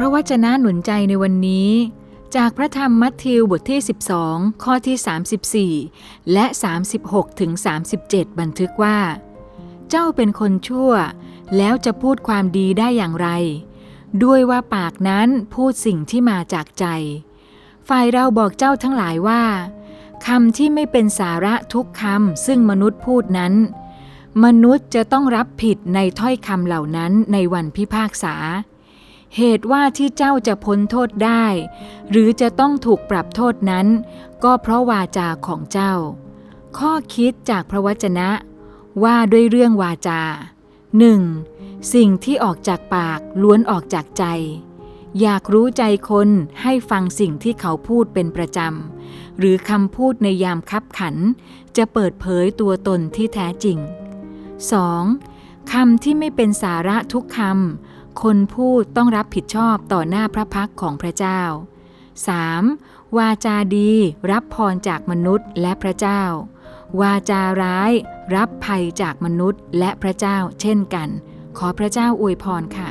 พระวจนะหนุนใจในวันนี้ จากพระธรรมมัทธิวบทที่ 12 ข้อที่ 34 และ 36ถึง37 บันทึกว่า เจ้าเป็นคนชั่ว แล้วจะพูดความดีได้อย่างไร ด้วยว่าปากนั้นพูดสิ่งที่มาจากใจ ฝ่ายเราบอกเจ้าทั้งหลายว่าคำที่ไม่เป็นสาระทุกคำซึ่งมนุษย์พูดนั้น มนุษย์จะต้องรับผิดในถ้อยคำเหล่านั้นในวันพิพากษา เหตุว่าที่เจ้าจะพ้นโทษได้ หรือจะต้องถูกปรับโทษนั้น ก็เพราะวาจาของเจ้า ข้อคิดจากพระวจนะ ว่าด้วยเรื่องวาจา 1. สิ่งที่ออกจากปากล้วนออกจากใจ อยากรู้ใจคนให้ฟังสิ่งที่เขาพูดเป็นประจำ หรือคำพูดในยามคับขัน จะเปิดเผยตัวตนที่แท้จริง 2. คำที่ไม่เป็นสาระทุกคำ คนพูดต้องรับผิดชอบต่อหน้าพระพักของพระเจ้า 3. วาจาดีรับพรจากมนุษย์และพระเจ้า วาจาร้าย รับภัยจากมนุษย์และพระเจ้าเช่นกัน ขอพระเจ้าอวยพรค่ะ